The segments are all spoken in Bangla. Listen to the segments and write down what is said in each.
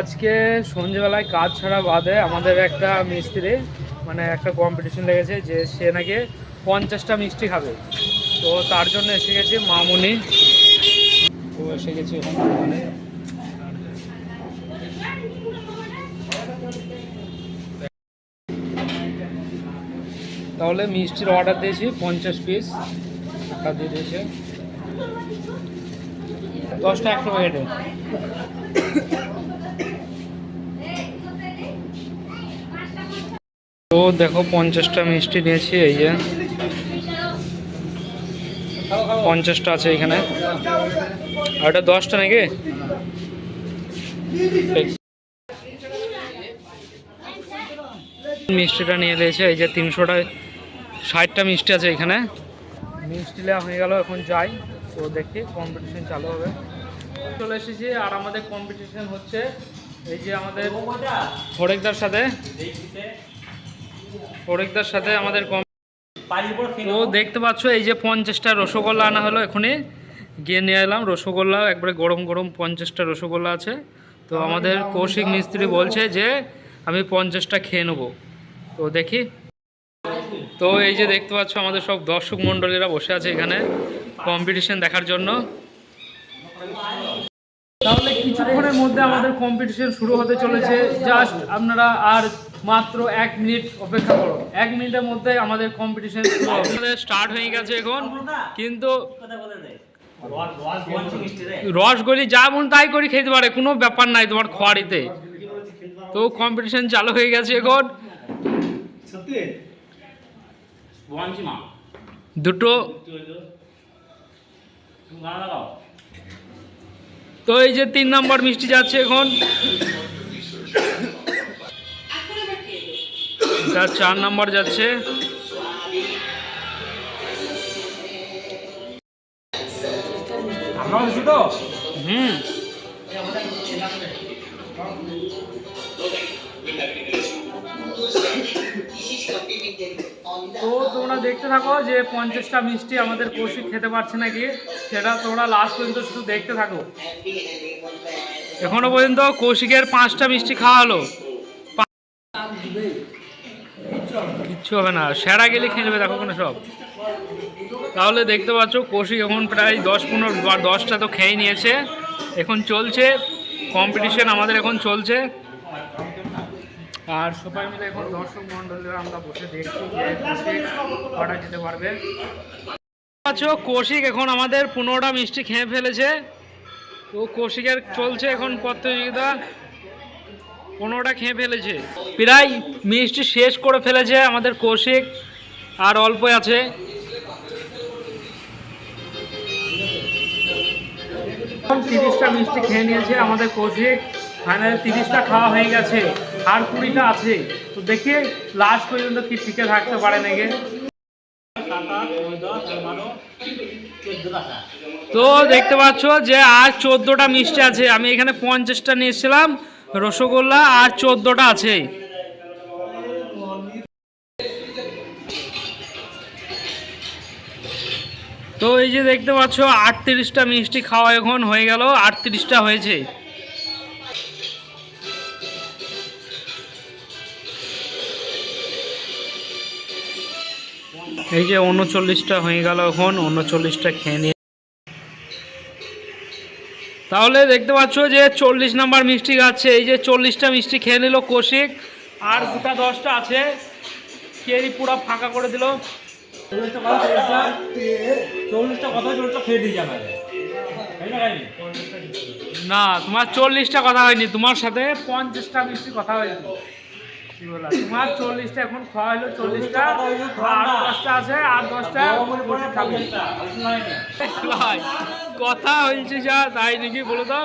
আজকে সন্ধ্যেবেলায় কাজ ছাড়া বাদে আমাদের একটা মিস্ত্রি মানে একটা কম্পিটিশন লেগেছে যে সে নাকি পঞ্চাশটা মিষ্টি খাবে। তো তার জন্য এসে গেছে মামুনি। তো এসে গেছে দোকানে। তাহলে মিষ্টির অর্ডার দিয়েছি, পঞ্চাশ পিস টাকা দিয়ে দিয়েছে। দশটা একশো প্যাকেটে দেখো পঞ্চাশটা মিষ্টি নিয়েছি, এই যে। পঞ্চাশটা আছে এখানে। আর এটা দশটা নাকি? মিষ্টিটা নিয়ে নিয়েছে, এই যে তিনশোটা, ষাটটা মিষ্টি আছে এখানে। মিষ্টি নেওয়া হয়ে গেল, এখন যাই। তো দেখি কম্পিটিশন চালু হবে। চলে এসেছি, আর আমাদের কম্পিটিশন হচ্ছে এই যে আমাদের ফরেকদার সাথে। ফরেকদার সাথে আমাদের কম তো দেখতে পাচ্ছ এই যে পঞ্চাশটা রসগোল্লা আনা হলো এখনই। গিয়ে নিয়ে এলাম রসগোল্লা একবারে গরম গরম পঞ্চাশটা রসগোল্লা আছে। তো আমাদের কৌশিক মিস্ত্রি বলছে যে আমি পঞ্চাশটা খেয়ে নেব। তো দেখি। তো এই যে দেখতে পাচ্ছ আমাদের সব দর্শক মণ্ডলীরা বসে আছে এখানে কম্পিটিশন দেখার জন্য। তাহলে কিছুক্ষণের মধ্যে আমাদের কম্পিটিশন শুরু হতে চলেছে। জাস্ট আপনারা আর মাত্র এক মিনিট অপেক্ষা করো এক মিনিটের মধ্যে আমাদের কম্পিটিশন স্টার্ট হয়ে গেছে এখন। কিন্তু রসগোলি যা মন তাই করে খেতে পারে কোনো ব্যাপার নাই তোমার খোয়ারিতে। তো কম্পিটিশন চালু হয়ে গেছে এখন। দুটো। তো এই যে তিন নম্বর মিষ্টি যাচ্ছে এখন। তার চার নম্বর যাচ্ছে। হুম। তো তোমরা দেখতে থাকো যে পঞ্চাশটা মিষ্টি আমাদের কৌশিক খেতে পারছে নাকি, সেটা তোমরা লাস্ট পর্যন্ত শুধু দেখতে থাকো। এখনও পর্যন্ত কৌশিকের পাঁচটা মিষ্টি খাওয়া হলো। কিচ্ছু হবে না, সেরা গেলে খেয়ে নেবে, দেখো কোনো সব। তাহলে দেখতে পাচ্ছ, কৌশিক এখন প্রায় দশ পনেরো দশটা তো খেয়ে নিয়েছে। এখন চলছে কম্পিটিশন আমাদের এখন চলছে। আর সবাই মিলে এখন দর্শক মন্ডলীরা আমরা বসে দেখছি যে কৌশিক কটা যেতে পারবে। পাচ্ছ কৌশিক এখন আমাদের পনেরোটা মিষ্টি খেয়ে ফেলেছে। তো কৌশিকের চলছে এখন প্রতিযোগিতা। পনেরোটা খেয়ে ফেলেছে। প্রায় মিষ্টি শেষ করে ফেলেছে আমাদের কৌশিক, আর অল্প আছে। তিরিশটা মিষ্টি খেয়ে নিয়েছে আমাদের কৌশিক। ফাইনাল তিরিশটা খাওয়া হয়ে গেছে, আর কুড়িটা আছে। তো দেখি লাস্ট পর্যন্ত কি টিকে থাকতে পারে নাকি? তো দেখতে পাচ্ছ যে আর চোদ্দোটা মিষ্টি আছে। আমি এখানে পঞ্চাশটা নিয়ে এসেছিলাম, রসগোল্লা আর চোদ্দোটা আছে। তো এই যে দেখতে পাচ্ছ, আটত্রিশটা মিষ্টি খাওয়া এখন হয়ে গেল, আটত্রিশটা হয়েছে। এই যে উনচল্লিশটা হয়ে গেল এখন, উনচল্লিশটা খেয়ে নিয়ে তাহলে দেখতে পাচ্ছ যে চল্লিশ নাম্বার মিষ্টি গাচ্ছে এই যে চল্লিশটা মিষ্টি খেয়ে নিল কৌশিক। আর গোটা দশটা আছে। কেরি পুরো ফাঁকা করে দিল। না, তোমার চল্লিশটা কথা হয়নি। তোমার সাথে পঞ্চাশটা মিষ্টি কথা হয়েছে। তোমার চল্লিশটা এখন খাওয়া হলো চল্লিশটা আর দশটা আছে আর দশটা খাবে। কথা হয়েছে যা তাই নাকি বলো তো?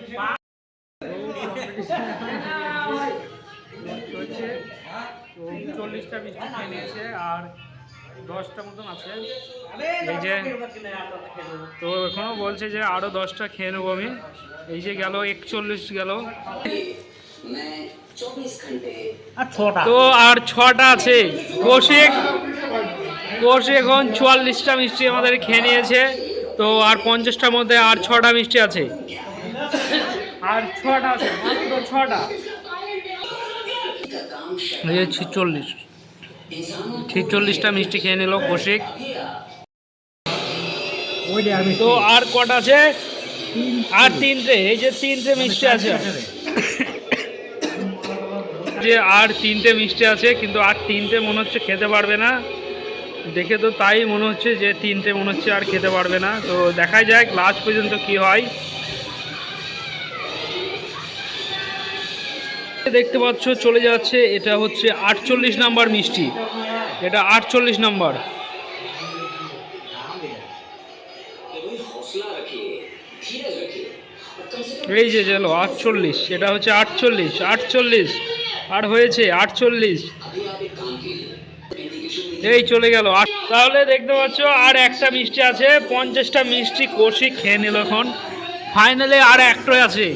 হচ্ছে চল্লিশটা মিষ্টি খেয়ে নিয়েছে আর দশটা মতন আছে। এই যে তো এখনও বলছে যে আরও দশটা খেয়ে নেব আমি। এই যে গেল একচল্লিশ গেল। তো আর ছটা আছে। কৌশিক কৌশিক এখন চুয়াল্লিশটা মিষ্টি আমাদের খেয়ে নিয়েছে। তো আর পঞ্চাশটার মধ্যে আর ছটা মিষ্টি আছে। আর ছটা আছে মাত্র ছটা। এই ছিচল্লিশ। ছিচল্লিশটা মিষ্টি খেয়ে নিল কৌশিক। তো আর কটা আছে? আর তিনটে, এই যে তিনটে মিষ্টি আছে। যে আর তিনটে মিষ্টি আছে, কিন্তু আর তিনটে মনে হচ্ছে খেতে পারবে না। দেখে তো তাই মনে হচ্ছে যে তিনটে মনে হচ্ছে আর খেতে পারবে না। তো দেখা যাক, লাস্ট পর্যন্ত কি হয়। দেখতে পাচ্ছ, চলে যাচ্ছে, এটা হচ্ছে আটচল্লিশ নাম্বার মিষ্টি। এটা আটচল্লিশ নাম্বার। এই যে চলো আটচল্লিশ, এটা হচ্ছে আটচল্লিশ আটচল্লিশ, আর হয়েছে আটচল্লিশ। এই চলে গেল তাহলে দেখতে পাচ্ছ, আর একটা মিষ্টি আছে, পঞ্চাশটা মিষ্টি কষি খেয়ে নিল এখন। ফাইনালে আর একটাই আছে।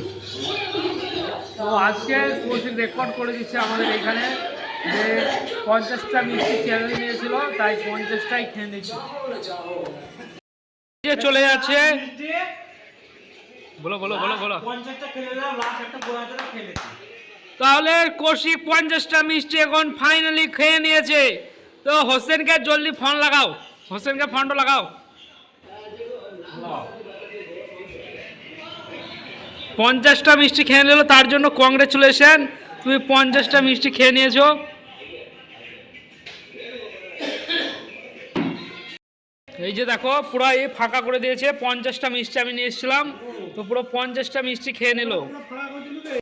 তো আজকে কৌশিক রেকর্ড করে দিচ্ছে আমাদের এখানে যে পঞ্চাশটা মিষ্টি খেয়ে নিয়েছিল তাই পঞ্চাশটাই খেয়ে যে চলে যাচ্ছে। বলো বলো বলো বলো। তাহলে কৌশিক পঞ্চাশটা মিষ্টি এখন ফাইনালি খেয়ে নিয়েছে। তো হোসেনকে জলদি ফোন লাগাও। হোসেনকে ফোনটা লাগাও। পঞ্চাশটা মিষ্টি খেয়ে নিল, তার জন্য কংগ্রেচুলেশন তুমি পঞ্চাশটা মিষ্টি খেয়ে নিয়েছো। এই যে দেখো, পুরো এই ফাঁকা করে দিয়েছে, পঞ্চাশটা মিষ্টি আমি নিয়ে এসেছিলাম, তো পুরো পঞ্চাশটা মিষ্টি খেয়ে নিল।